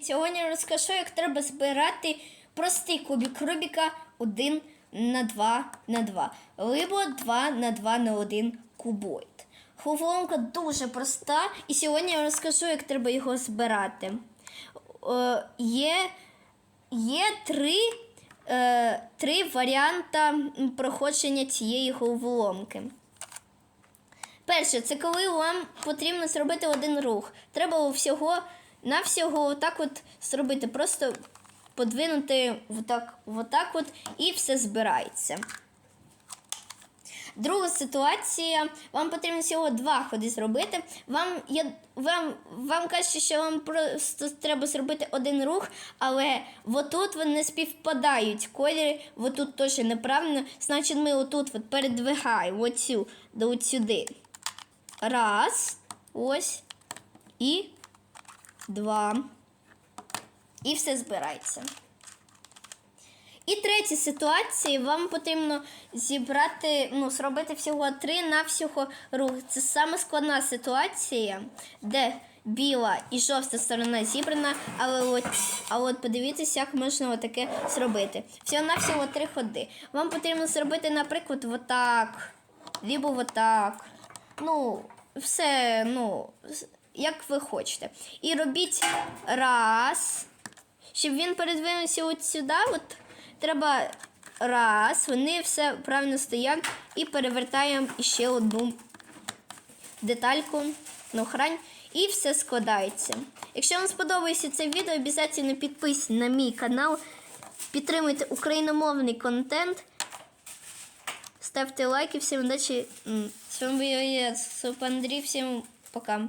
Сьогодні я розкажу, як треба збирати простий кубик Рубіка 1 на 2 на 2, либо 2 на 2 на 1 кубоїд. Головоломка дуже проста, і сьогодні я розкажу, як треба його збирати. Е, є, є три, е, три варіанти проходження цієї головоломки. Перше, це коли вам потрібно зробити один рух. Треба всього на всього отак от зробити. Просто подвинути отак, отак от і все збирається. Друга ситуація, вам потрібно всього два ходи зробити. Вам, я, вам, вам кажуть, що вам просто треба зробити один рух, але отут вони співпадають. Кольори отут теж неправильно. Значить, ми отут от передвигаємо оцю до сюди. Раз, ось. І два. І все збирається. І третя ситуація, вам потрібно зібрати, ну, зробити всього три на всього рух. Це саме складна ситуація, де біла і жовта сторона зібрана, але от, а от подивіться, як можна таке зробити. Всього на всього три ходи. Вам потрібно зробити, наприклад, отак, либо отак. Ну, все, ну, як ви хочете. І робіть раз. Щоб він передвинувся от сюди, от треба раз, вони все правильно стоять і перевертаємо ще одну детальку на грань і все складається. Якщо вам сподобається це відео, обов'язково підписуйтесь на мій канал, підтримуйте україномовний контент, ставте лайки, всім удачі. З вами я, Соп Андрій, всім пока.